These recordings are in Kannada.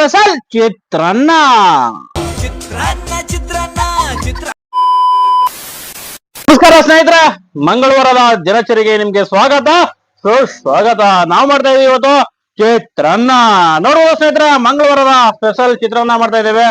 ಸ್ಪೆಷಲ್ ಚಿತ್ರಾನ್ನ. ನಮಸ್ಕಾರ ಸ್ನೇಹಿತರೆ ಮಂಗಳವಾರದ ದಿನಚರಿಗೆ ನಿಮ್ಗೆ ಸ್ವಾಗತ. ಸುಸ್ವಾಗತ. ನಾವು ಮಾಡ್ತಾ ಇದೀವಿ ಇವತ್ತು ಚಿತ್ರಾನ್ನ. ನೋಡ್ಬೋದು ಸ್ನೇಹಿತರೆ ಮಂಗಳವಾರದ ಸ್ಪೆಷಲ್ ಚಿತ್ರಾನ್ನ ಮಾಡ್ತಾ ಇದ್ದೇವೆ.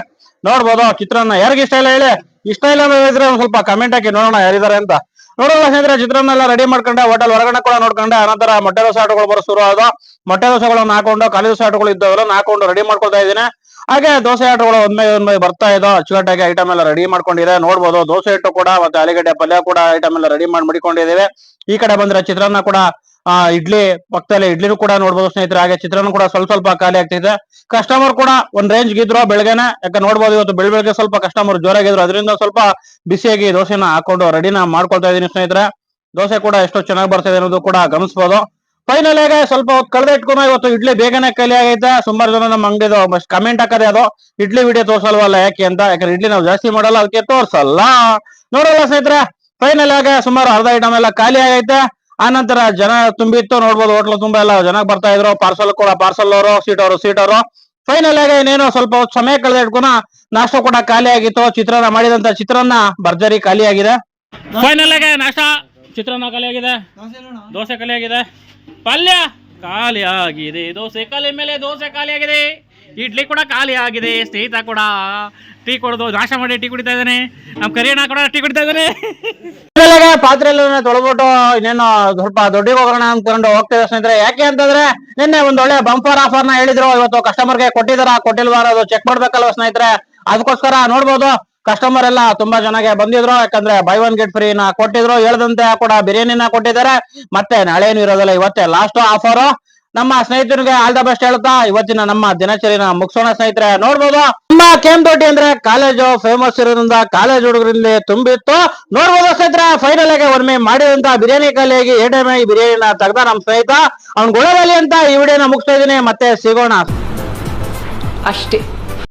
ನೋಡ್ಬೋದು ಚಿತ್ರಾನ್ನ ಯಾರಿಗೆ ಇಷ್ಟ ಇಲ್ಲ ಹೇಳಿ. ಇಷ್ಟ ಇಲ್ಲ ಹೇಳಿದ್ರೆ ಒಂದ್ ಸ್ವಲ್ಪ ಕಮೆಂಟ್ ಹಾಕಿ ನೋಡೋಣ ಯಾರಿದ್ದಾರೆ ಅಂತ. ನೋಡೋಣ ಸ್ನೇಹಿತರೆ ಚಿತ್ರಾನ್ನ ಎಲ್ಲ ರೆಡಿ ಮಾಡ್ಕೊಂಡೆ ಹೋಟೆಲ್ ಹೊರಗಡೆ ಕೂಡ ನೋಡ್ಕೊಂಡೆ. ಅನಂತರ ಮೊಟ್ಟೆ ದೋಸೆ ಆಟಗಳು ಬರೋ ಶುರು ಆದ ಮೊಟ್ಟೆ ದೋಸೆಗಳನ್ನ ಹಾಕೊಂಡು ಖಾಲಿ ದೋಸೆ ಆಟಗಳು ಇದ್ದಾವೆಲ್ಲ ಹಾಕೊಂಡು ರೆಡಿ ಮಾಡ್ಕೊಳ್ತಾ ಇದ್ದೀನಿ. ಹಾಗೆ ದೋಸೆ ಆಟಗಳು ಒಂದ್ಮೇ ಒಂದ್ಮೇ ಬರ್ತಾ ಇದ್ದೋ ಅಚ್ಚುಕಟ್ಟಾಗಿ ಐಟಮ್ ಎಲ್ಲ ರೆಡಿ ಮಾಡ್ಕೊಂಡಿದೆ. ನೋಡ್ಬೋದು, ದೋಸೆ ಹಿಟ್ಟು ಕೂಡ ಮತ್ತೆ ಆಲೂಗಡ್ಡೆ ಪಲ್ಯ ಕೂಡ ಐಟಮ್ ಎಲ್ಲ ರೆಡಿ ಮಾಡಿ ಮಡಿಕೊಂಡಿದ್ದೇವೆ. ಈ ಕಡೆ ಬಂದ್ರೆ ಚಿತ್ರಾನ್ನ ಕೂಡ, ಆ, ಇಡ್ಲಿ, ಪಕ್ಕದಲ್ಲಿ ಇಡ್ಲಿನೂ ಕೂಡ ನೋಡ್ಬೋದು ಸ್ನೇಹಿತರೆ. ಹಾಗೆ ಚಿತ್ರಾನ್ನ ಕೂಡ ಸ್ವಲ್ಪ ಸ್ವಲ್ಪ ಖಾಲಿ ಆಗ್ತಿದೆ. ಕಸ್ಟಮರ್ ಕೂಡ ಒಂದ್ ರೇಂಜ್ ಗಿದ್ರು ಬೆಳಗ್ಗೆನೆ ಯಾಕೆ ನೋಡ್ಬೋದು ಇವತ್ತು ಬೆಳ ಬೆಳಗ್ಗೆ ಸ್ವಲ್ಪ ಕಸ್ಟಮರ್ ಜೋರಾಗಿದ್ರು. ಅದರಿಂದ ಸ್ವಲ್ಪ ಬಿಸಿಯಾಗಿ ದೋಸೆನ ಹಾಕೊಂಡು ರೆಡಿನ ಮಾಡ್ಕೊಳ್ತಾ ಇದೀನಿ ಸ್ನೇಹಿತರೆ. ದೋಸೆ ಕೂಡ ಎಷ್ಟು ಚೆನ್ನಾಗಿ ಬರ್ತಿದೆ ಅನ್ನೋದು ಕೂಡ ಗಮನಿಸಬಹುದು ಫೈನಲ್ ಆಗ ಸ್ವಲ್ಪ ಹೊತ್ತು ಕಳೆದ ಇಟ್ಕೊಂಡು ಇವತ್ತು ಇಡ್ಲಿ ಬೇಗನೆ ಖಾಲಿ ಆಗೈತೆ. ಸುಮಾರು ಜನ ನಮ್ಮ ಅಂಗಡಿದು ಕಮೆಂಟ್ ಹಾಕದೆ ಅದು, ಇಡ್ಲಿ ವಿಡಿಯೋ ತೋರ್ಸಲ್ವಲ್ಲ ಯಾಕೆ? ಅಂತ. ಯಾಕಂದ್ರೆ ಇಡ್ಲಿ ನಾವು ಜಾಸ್ತಿ ಮಾಡಲ್ಲ, ಅದಕ್ಕೆ ತೋರ್ಸಲ್ಲ. ನೋಡಲ್ಲ ಸ್ನೇಹಿತರೆ ಫೈನಲ್ ಆಗ ಸುಮಾರು ಅರ್ಧ ಐಟಮ್ ಎಲ್ಲ ಖಾಲಿ ಆಗೈತೆ. ಆ ನಂತರ ಜನ ತುಂಬಿತ್ತು, ನೋಡ್ಬೋದು ಹೋಟ್ಲು ತುಂಬಾ ಎಲ್ಲ ಜನ ಬರ್ತಾ ಇದ್ರು. ಪಾರ್ಸಲ್ ಕೂಡ ಪಾರ್ಸಲ್ ಅವರು ಸೀಟ್ ಅವರು ಸೀಟ್ ಅವರು. ಫೈನಲ್ ಆಗ ಇನ್ನೇನು ಸ್ವಲ್ಪ ಸಮಯ ಕಳೆದ ಇಟ್ಕೊಂಡು ನಾಷ್ಟ ಕೂಡ ಖಾಲಿ ಆಗಿತ್ತು. ಚಿತ್ರಾನ್ನ ಮಾಡಿದಂತ ಚಿತ್ರಾನ್ನ ಭರ್ಜರಿ ಖಾಲಿ ಆಗಿದೆ. ಫೈನಲ್ ಆಗ ನಾಷ್ಟ ಚಿತ್ರಾನ್ನ ಕಲೆ ಆಗಿದೆ? ದೋಸೆ ಕಲೆ ಆಗಿದೆ. ಪಲ್ಯ! ಖಾಲಿ ಆಗಿದೆ. ದೋಸೆ ಕಲೆ ಮೇಲೆ ದೋಸೆ ಖಾಲಿ ಆಗಿದೆ. ಇಡ್ಲಿ ಕೂಡ ಖಾಲಿ ಆಗಿದೆ. ಸ್ನೇಹಿತ ಕೂಡ ಟೀ ಕೊಡೋದು ನಾಶ ಮಾಡಿ ಟೀ ಕುಡಿತಾ ಇದ್ದಾನೆ. ನಮ್ಮ ಕರಿಯಣ್ಣ ಕೂಡ ಟೀ ಕುಡಿತಾ ಇದ್ದಾನೆ. ಪಾತ್ರೆ ಎಲ್ಲ ತೊಳೆದ್ಬಿಟ್ಟು ಇನ್ನೇನು ಸ್ವಲ್ಪ ದೊಡ್ಡಿಗೆ ಹೋಗೋಣ ಅನ್ಕೊಂಡು ಹೋಗ್ತೇವೆ ಸ್ನೇಹಿತರೆ. ಯಾಕೆ ಅಂತಂದ್ರೆ ನಿನ್ನೆ ಒಂದ್ ಒಳ್ಳೆ ಬಂಪರ್ ಆಫರ್ನ ಹೇಳಿದ್ರು. ಇವತ್ತು ಕಸ್ಟಮರ್ಗೆ ಕೊಟ್ಟಿದಾರ ಕೊಟ್ಟಿಲ್ವಾರ ಅದು ಚೆಕ್ ಮಾಡ್ಬೇಕಲ್ವ ಸ್ನೇಹಿತರೆ? ಅದಕ್ಕೋಸ್ಕರ ನೋಡ್ಬೋದು. ಕಸ್ಟಮರ್ ಎಲ್ಲ ತುಂಬಾ ಚೆನ್ನಾಗಿ ಬಂದಿದ್ರು, ಯಾಕಂದ್ರೆ ಬೈ ಒನ್ ಗೆಟ್ ಫ್ರೀ ನ ಕೊಟ್ಟಿದ್ರು, ಹೇಳ್ದಂತೆ ಕೂಡ ಬಿರಿಯಾನಿನ ಕೊಟ್ಟಿದ್ದಾರೆ. ಮತ್ತೆ ನಾಳೇನು ಇರೋದಿಲ್ಲ, ಇವತ್ತೇ ಲಾಸ್ಟ್ ಆಫರ್ ನಮ್ಮ ಸ್ನೇಹಿತರಿಗೆ ಆಲ್ ದ ಬೆಸ್ಟ್ ಹೇಳ್ತಾ, ಇವತ್ತಿನ ನಮ್ಮ ದಿನಚರಿನ ಮುಗಿಸೋಣ ಸ್ನೇಹಿತರೆ. ನೋಡ್ಬೋದು, ನಮ್ಮ ಕೇಂದೊಡ್ಡಿ ಅಂದ್ರೆ ಕಾಲೇಜು ಫೇಮಸ್ ಇರೋದ್ರಿಂದ ಕಾಲೇಜ್ ಹುಡುಗರಿಂದ ತುಂಬಿತ್ತು. ನೋಡ್ಬೋದು ಸ್ನೇಹಿತರೆ ಫೈನಲ್ ಆಗಿ ಒಮ್ಮೆ ಮಾಡಿದಂತ ಬಿರಿಯಾನಿ ಕಾಲಿಯಾಗಿ ಎ ಈ ಬಿರಿಯಾನಿನ ತೆಗ್ದ ನಮ್ಮ ಸ್ನೇಹಿತ. ಅವ್ನ್ ಗುಳದಲ್ಲಿ ಅಂತ ಈ ವಿಡಿಯೋನ ಮುಗಿಸ್ತಾ ಇದೀನಿ ಮತ್ತೆ ಸಿಗೋಣ. ಅಷ್ಟೇ.